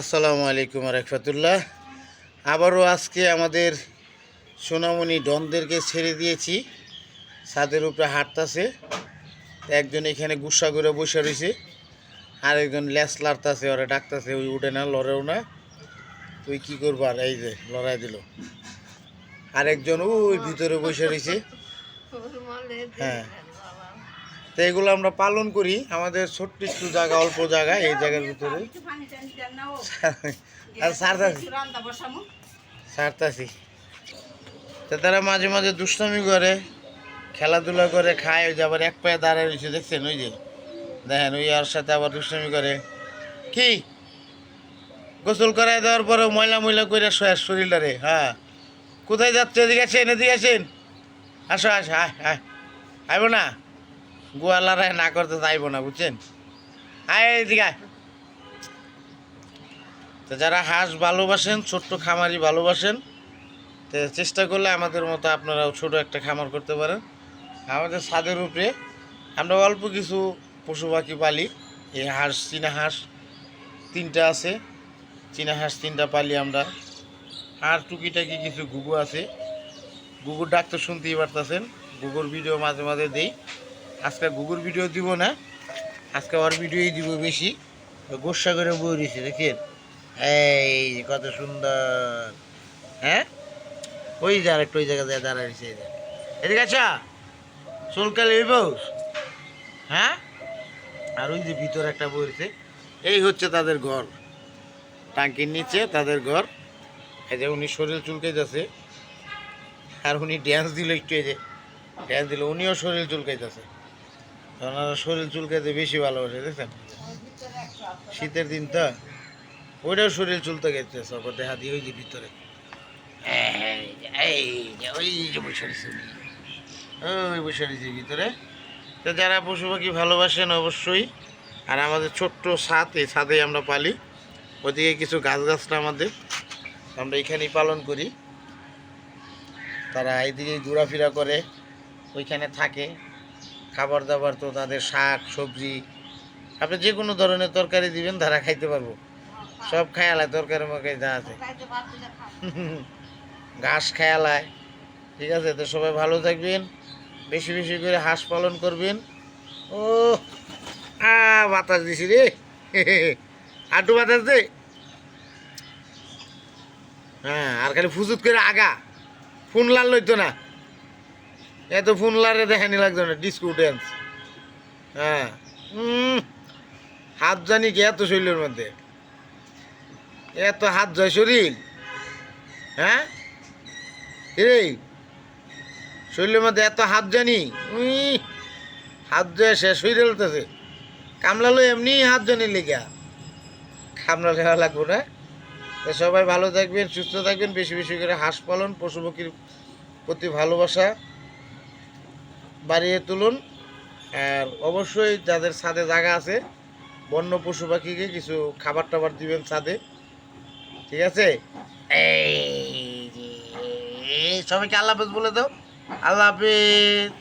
আসসালামু আলাইকুম রহমতুল্লাহ। আবারও আজকে আমাদের সোনামণি ডনদেরকে ছেড়ে দিয়েছি। ছাদের উপরে হাঁটতাছে। একজন এখানে গুসা করে বসে রয়েছে। আরেকজন ল্যাস লাড়তাছে ওরা ডাকতাছে ওই উঠে না লড়েও না। তুই কি করব? আর এই যে লড়াই দিল। আরেকজন ওই ভিতরে বসে রয়েছে। হ্যাঁ। তো এগুলো আমরা পালন করি। আমাদের ছোট্ট একটু জায়গা, অল্প জায়গা, এই জায়গার ভিতরে। আর তারা মাঝে মাঝে দুষ্টামি করে, খেলাধুলা করে, খায়। ওই যে আবার এক পায়ে দাঁড়ায় রয়েছে, দেখছেন? ওই যে। দেখেন, ওই আর সাথে আবার দুষ্টামি করে। কি? গোসল করায় দেওয়ার পরে ময়লা ময়লা করে শোয়ার শরীরটারে। হ্যাঁ। কোথায় যাচ্ছে? এদিকে আসেন এদিকে আসেন। আসো আসো, আয় আয়। আইব না। গোয়ালারায় না করতে চাইব না, বুঝছেন? আয়। তো যারা হাঁস ভালোবাসেন, ছোট্ট খামারি ভালোবাসেন, তো চেষ্টা করলে আমাদের মতো আপনারাও ছোট একটা খামার করতে পারেন। আমাদের ছাদের উপরে আমরা অল্প কিছু পশু পাখি পালি, এই হাঁস, চীনা হাঁস তিনটা আছে। চীনা হাঁস তিনটা পালি আমরা। আর টুকিটাকি কিছু গুগু আছে। গুগুর ডাক তো শুনতেই পারতেছেন। গুগুর ভিডিও মাঝে মাঝে দেই। আজকে গুগুর ভিডিও দিব না, আজকে ওর ভিডিওই দিব বেশি। গোসা করে বই দিয়েছে দেখেন। এই কত সুন্দর। হ্যাঁ? ওই যে আরেকটা, ওই জায়গা যায় দাঁড়াইছে এই যে। এদিকে আচ্ছা চুলকাল এই বউস হ্যাঁ? আর ওই যে ভিতরে একটা বইছে এই হচ্ছে তাদের ঘর। টাঙ্কির নিচে তাদের ঘর। এই যে উনি শরীর চুলকাইতেছে। আর উনি ড্যান্স দিল একটু, এই যে। ড্যান্স দিল, উনিও শরীর চুলকাইতেছে। ওনারা শরীর চুলকাইতে বেশি ভালোবাসে দেখছেন? শীতের দিন তো ওইটাও শরীর চুলতে গেছে সব দেখা দিয়ে ওই যে ভিতরে। ওই যে বসে ওই বসে ভিতরে। তো যারা পশু পাখি ভালোবাসেন অবশ্যই আর আমাদের ছোট্ট ছাদ এই ছাদে আমরা পালি। ওদিকে কিছু গাছ গাছটা আমাদের আমরা এখানেই পালন করি। তারা এইদিকে ঘোরাফেরা করে ওইখানে থাকে। খাবার দাবার তো তাদের শাক, সবজি, আপনি যে কোনো ধরনের তরকারি দিবেন, তারা খাইতে পারব। সব খায়ালায়, তরকারি মরকারি যা আছে। ঘাস খেয়ালায়। ঠিক আছে, তো সবাই ভালো থাকবেন, বেশি বেশি করে হাঁস পালন করবেন। ও, আ, বাতাস দিছি রে। আটু বাতাস দে। হ্যাঁ আর খালি ফুজুত করে আগা। ফোন লাল লইতো না। এত ফোন লারে দেখানি লাগতো না ডিস্কো ড্যান্স হ্যাঁ। হাত জানি কি এত শরীরের মধ্যে? এত হাত যায় শরীর? হ্যাঁ? রে শরীরের মধ্যে এত হাত জানি? হাত যায় শেষ হয়ে গেলতেছে কামলালো এমনি হাত জানি লেগা। কামলা লেওয়া লাগবো না। তো সবাই ভালো থাকবেন, সুস্থ থাকবেন, বেশি বেশি করে হাঁস পালন, পশু পাখির প্রতি ভালোবাসা। বাড়িয়ে তুলুন। আর অবশ্যই যাদের ছাদে জায়গা আছে, বন্য পশু পাখিকে কিছু খাবার টাবার দিবেন ছাদে। ঠিক আছে? এই সবাইকে আল্লাহ হাফেজ বলে দাও। আল্লাহ হাফেজ।